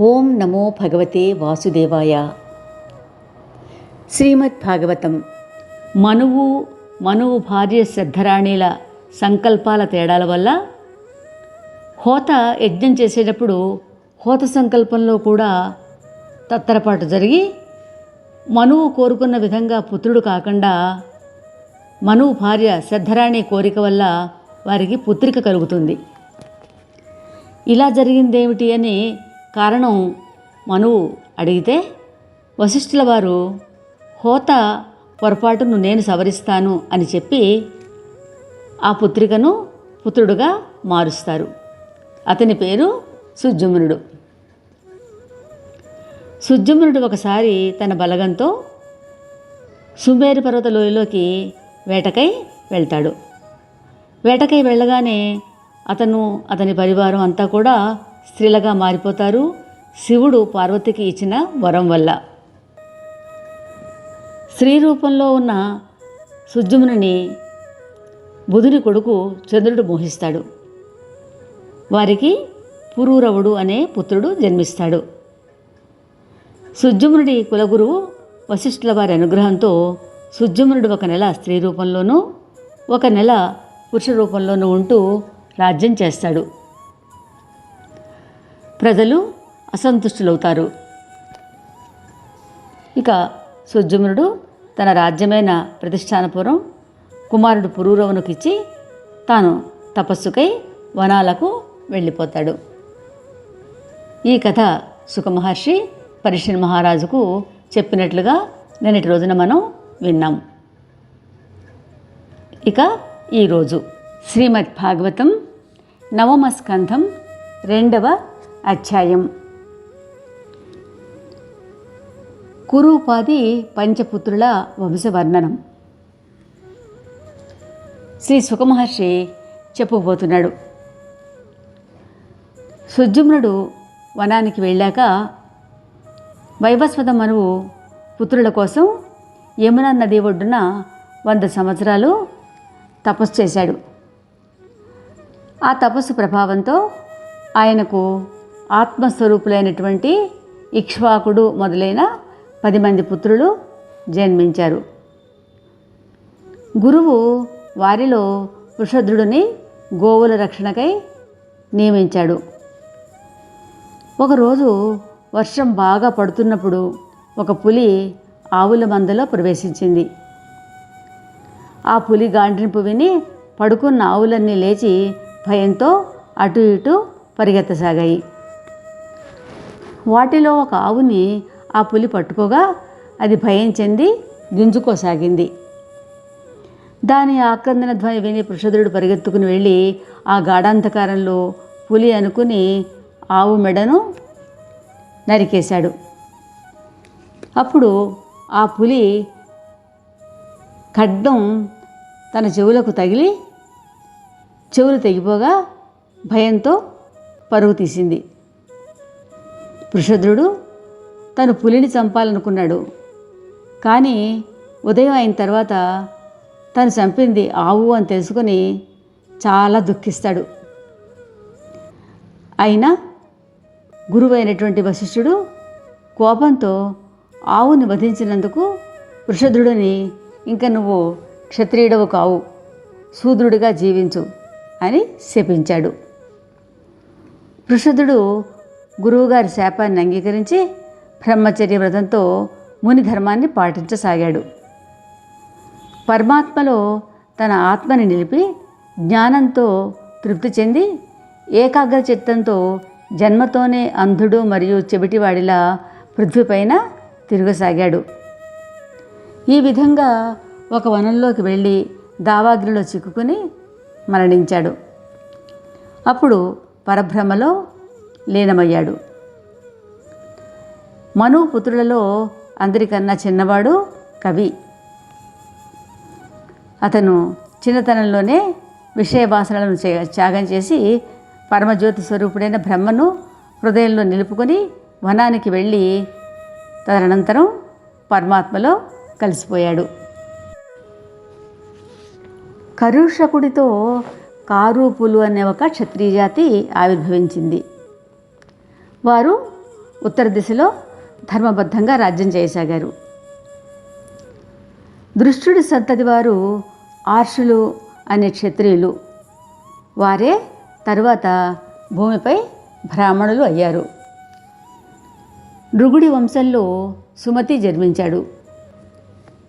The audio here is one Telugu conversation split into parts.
ఓం నమో భగవతే వాసుదేవాయ. శ్రీమద్ భాగవతం. మనువు మనువు భార్య శ్రద్ధరాణిల సంకల్పాల తేడాల వల్ల హోత యజ్ఞం చేసేటప్పుడు హోత సంకల్పంలో కూడా తత్తరపాటు జరిగి మనువు కోరుకున్న విధంగా పుత్రుడు కాకుండా మనువు భార్య శ్రద్ధరాణి కోరిక వల్ల వారికి పుత్రిక కలుగుతుంది. ఇలా జరిగిందేమిటి అని కారణం మనువు అడిగితే వశిష్ఠుల వారు హోత పొరపాటును నేను సవరిస్తాను అని చెప్పి ఆ పుత్రికను పుత్రుడుగా మారుస్తారు. అతని పేరు సుజుమ్నుడు సుజుమ్నుడు ఒకసారి తన బలగంతో సుమేరు పర్వత లోయలోకి వేటకై వెళ్తాడు. వేటకై వెళ్ళగానే అతను అతని పరివారం అంతా కూడా స్త్రీలుగా మారిపోతారు. శివుడు పార్వతికి ఇచ్చిన వరం వల్ల. స్త్రీ రూపంలో ఉన్న సుజుమ్నుని బుధుని కొడుకు చంద్రుడు మోహిస్తాడు. వారికి పురూరవుడు అనే పుత్రుడు జన్మిస్తాడు. సుజుమ్నుడి కులగురువు వశిష్ఠుల వారి అనుగ్రహంతో సుజుమ్నుడు ఒక నెల స్త్రీ రూపంలోనూ ఒక నెల పురుష రూపంలోనూ ఉంటూ రాజ్యం చేస్తాడు. ప్రజలు అసంతుష్టులవుతారు. ఇక సుజుమ్నుడు తన రాజ్యమైన ప్రతిష్టానపురం కుమారుడు పురూరవునికిచ్చి తాను తపస్సుకై వనాలకు వెళ్ళిపోతాడు. ఈ కథ సుఖమహర్షి పరిషన్ మహారాజుకు చెప్పినట్లుగా నిన్నటి రోజున మనం విన్నాం. ఇక ఈరోజు శ్రీమద్ భాగవతం నవమ స్కంధం రెండవ అధ్యాయం. కురూపాది పంచపుత్రుల వంశవర్ణనం. శ్రీ సుఖమహర్షి చెప్పబోతున్నాడు. సుజుమ్నుడు వనానికి వెళ్ళాక వైవస్వత మనువు పుత్రుల కోసం యమునా నది ఒడ్డున వంద సంవత్సరాలు తపస్సు చేశాడు. ఆ తపస్సు ప్రభావంతో ఆయనకు ఆత్మస్వరూపులైనటువంటి ఇక్ష్వాకుడు మొదలైన పది మంది పుత్రులు జన్మించారు. గురువు వారిలో వృషధ్రుడిని గోవుల రక్షణకై నియమించాడు. ఒకరోజు వర్షం బాగా పడుతున్నప్పుడు ఒక పులి ఆవుల మందలో ప్రవేశించింది. ఆ పులి గాండ్రింపు విని పడుకున్న ఆవులన్నీ లేచి భయంతో అటు ఇటు పరిగెత్తసాగాయి. వాటిలో ఒక ఆవుని ఆ పులి పట్టుకోగా అది భయం చెంది గింజుకోసాగింది. దాని ఆక్రందన ధ్వని విని పృషధుడు పరిగెత్తుకుని వెళ్ళి ఆ గాఢాంధకారంలో పులి అనుకుని ఆవు మెడను నరికేశాడు. అప్పుడు ఆ పులి ఖడ్డం తన చెవులకు తగిలి చెవులు తెగిపోగా భయంతో పరుగు తీసింది. వృషద్రుడు తను పులిని చంపాలనుకున్నాడు. కానీ ఉదయం అయిన తర్వాత తను చంపింది ఆవు అని తెలుసుకొని చాలా దుఃఖిస్తాడు. అయినా గురువైనటువంటి వశిష్ఠుడు కోపంతో ఆవుని వధించినందుకు వృషధుడిని ఇంకా నువ్వు క్షత్రియుడవు కావు శూద్రుడిగా జీవించు అని శపించాడు. వృషధుడు గురువుగారి శాపాన్ని అంగీకరించి బ్రహ్మచర్య వ్రతంతో ముని ధర్మాన్ని పాటించసాగాడు. పరమాత్మలో తన ఆత్మని నిలిపి జ్ఞానంతో తృప్తి చెంది ఏకాగ్ర చిత్తంతో జన్మతోనే అంధుడు మరియు చెవిటివాడిలా పృథ్వీపైన తిరగసాగాడు. ఈ విధంగా ఒక వనంలోకి వెళ్ళి దావాగ్నిలో చిక్కుకుని మరణించాడు. అప్పుడు పరబ్రహ్మలో లీనమయ్యాడు. మను పుత్రులలో అందరికన్నా చిన్నవాడు కవి. అతను చిన్నతనంలోనే విషయ వాసనలను త్యాగం చేసి పరమజ్యోతి స్వరూపుడైన బ్రహ్మను హృదయంలో నిలుపుకొని వనానికి వెళ్ళి తదనంతరం పరమాత్మలో కలిసిపోయాడు. కరుషకుడితో కారూపులు అనే ఒక క్షత్రియ జాతి ఆవిర్భవించింది. వారు ఉత్తర దిశలో ధర్మబద్ధంగా రాజ్యం చేయసాగారు. దృష్టుడి సంతతి వారు ఆర్షులు అనే క్షత్రియులు. వారే తరువాత భూమిపై బ్రాహ్మణులు అయ్యారు. నృగుడి వంశంలో సుమతి జన్మించాడు.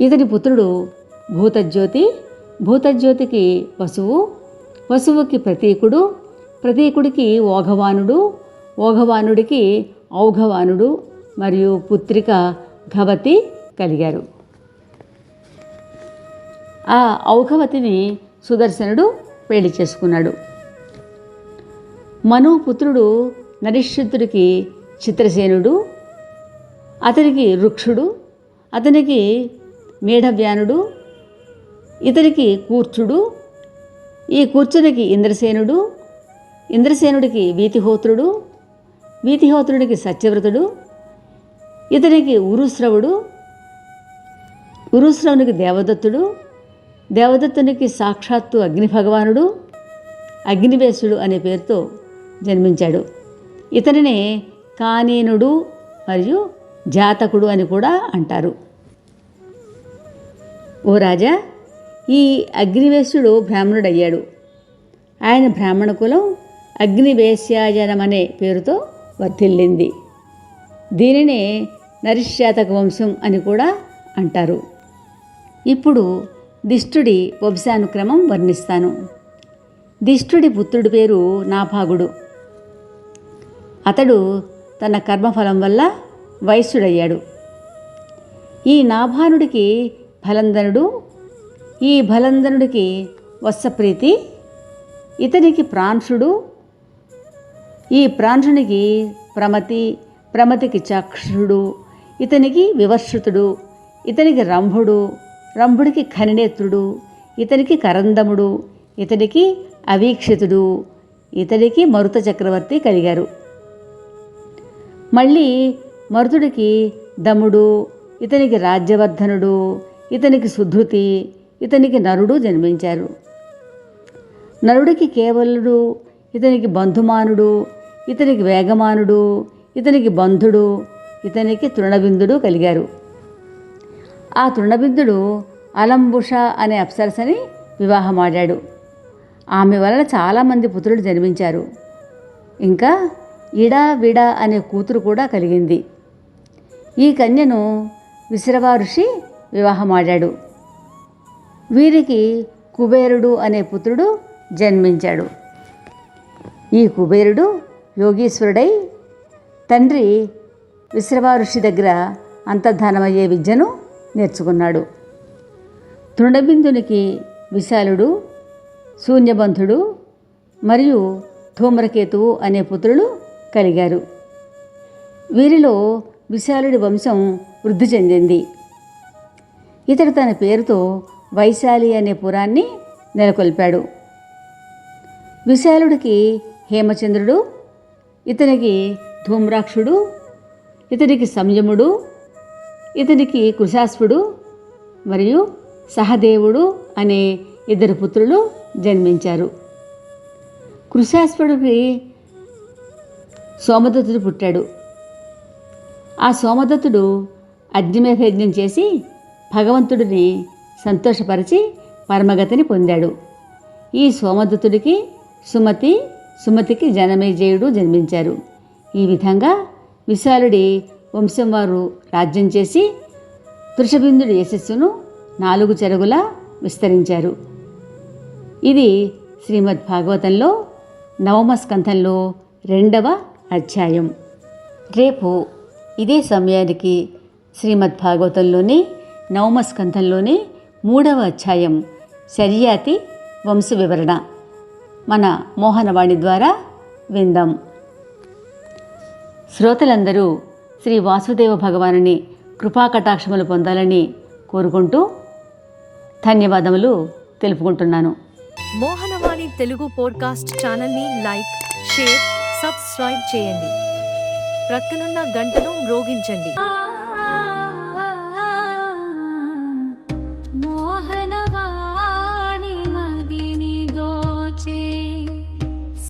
ఇతని పుత్రుడు భూతజ్యోతి. భూతజ్యోతికి వసువు. వసువుకి ప్రతీకుడు. ప్రతీకుడికి ఓఘవానుడు. ఓఘవానుడికి ఔఘవానుడు మరియు పుత్రిక ఘవతి కలిగారు. ఆ ఔఘవతిని సుదర్శనుడు పెళ్ళి చేసుకున్నాడు. మనుపుత్రుడు నరిష్యుతుడికి చిత్రసేనుడు అతనికి రుక్షుడు అతనికి మేఢవ్యానుడు ఇతనికి కూర్చుడు ఈ కూర్చునికి ఇంద్రసేనుడు ఇంద్రసేనుడికి వీతిహోత్రుడు వీతిహోత్రుడికి సత్యవ్రతుడు ఇతనికి ఉరుశ్రవుడు ఉరుశ్రవునికి దేవదత్తుడు దేవదత్తునికి సాక్షాత్తు అగ్ని భగవానుడు అగ్నివేశుడు అనే పేరుతో జన్మించాడు. ఇతనినే కానీనుడు మరియు జాతకుడు అని కూడా అంటారు. ఓ రాజా ఈ అగ్నివేశుడు బ్రాహ్మణుడయ్యాడు. ఆయన బ్రాహ్మణ కులం అగ్నివేశ్యాయనం అనే పేరుతో వర్ధిల్లింది. దీనినే నరిశ్యాతక వంశం అని కూడా అంటారు. ఇప్పుడు దిష్టుడి వంశానుక్రమం వర్ణిస్తాను. దిష్టుడి పుత్రుడి పేరు నాభాగుడు. అతడు తన కర్మఫలం వల్ల వైశ్యుడయ్యాడు ఈ నాభానుడికి ఫలందనుడు ఈ ఫలందనుడికి వత్సప్రీతి ఇతనికి ప్రాంశుడు ఈ ప్రాంజునికి ప్రమతి ప్రమతికి చక్షుడు ఇతనికి వివర్షితుడు ఇతనికి రంభుడు రంభుడికి ఖనినేత్రుడు ఇతనికి కరందముడు ఇతనికి అవీక్షితుడు ఇతనికి మరుత చక్రవర్తి కలిగారు. మళ్ళీ మరుతుడికి దముడు ఇతనికి రాజ్యవర్ధనుడు ఇతనికి సుధృతి ఇతనికి నరుడు జన్మించారు. నరుడికి కేవలుడు ఇతనికి బంధుమానుడు ఇతనికి వేగమానుడు ఇతనికి బంధుడు ఇతనికి తృణబిందుడు కలిగారు. ఆ తృణబిందుడు అలంబుష అనే అప్సరసని వివాహమాడాడు. ఆమె వలన చాలామంది పుత్రులు జన్మించారు. ఇంకా ఇడా విడా అనే కూతురు కూడా కలిగింది. ఈ కన్యను విశ్రవా ఋషి వివాహమాడాడు. వీరికి కుబేరుడు అనే పుత్రుడు జన్మించాడు. ఈ కుబేరుడు యోగీశ్వరుడై తండ్రి విశ్రవా ఋషి దగ్గర అంతర్ధానమయ్యే విద్యను నేర్చుకున్నాడు. తృణబిందునికి విశాలుడు శూన్యబంధుడు మరియు ధూమ్రకేతువు అనే పుత్రులు కలిగారు. వీరిలో విశాలుడి వంశం వృద్ధి చెందింది. ఇతడు తన పేరుతో వైశాలి అనే పురాన్ని నెలకొల్పాడు. విశాలుడికి హేమచంద్రుడు ఇతనికి ధూమ్రాక్షుడు ఇతనికి సంయముడు ఇతనికి కృశాస్పుడు మరియు సహదేవుడు అనే ఇద్దరు పుత్రులు జన్మించారు. కృశాస్పుడికి సోమదత్తుడు పుట్టాడు. ఆ సోమదత్తుడు అగ్నిమేధ యజ్ఞం చేసి భగవంతుడిని సంతోషపరిచి పరమగతిని పొందాడు. ఈ సోమదత్తుడికి సుమతి సుమతికి జనమేజయుడు జన్మించారు. ఈ విధంగా విశాలుడి వంశం వారు రాజ్యం చేసి వృషబిందుడి యశస్సును నాలుగు చెరుగులా విస్తరించారు. ఇది శ్రీమద్ భాగవతంలో నవమ స్కంధంలో రెండవ అధ్యాయం. రేపు ఇదే సమయానికి శ్రీమద్ భాగవతంలోని నవమ స్కంధంలోని మూడవ అధ్యాయం శర్యాతి వంశ వివరణ. మన మోహనవాణి ద్వారా విందాం. శ్రోతలందరూ శ్రీ వాసుదేవ భగవానుని కృపాకటాక్షములు పొందాలని కోరుకుంటూ ధన్యవాదములు తెలుపుకుంటున్నాను. మోహనవాణి తెలుగు పోడ్కాస్ట్ ఛానల్ని లైక్ షేర్ సబ్స్క్రైబ్ చేయండి. ప్రక్కనున్న గంటను మ్రోగించండి.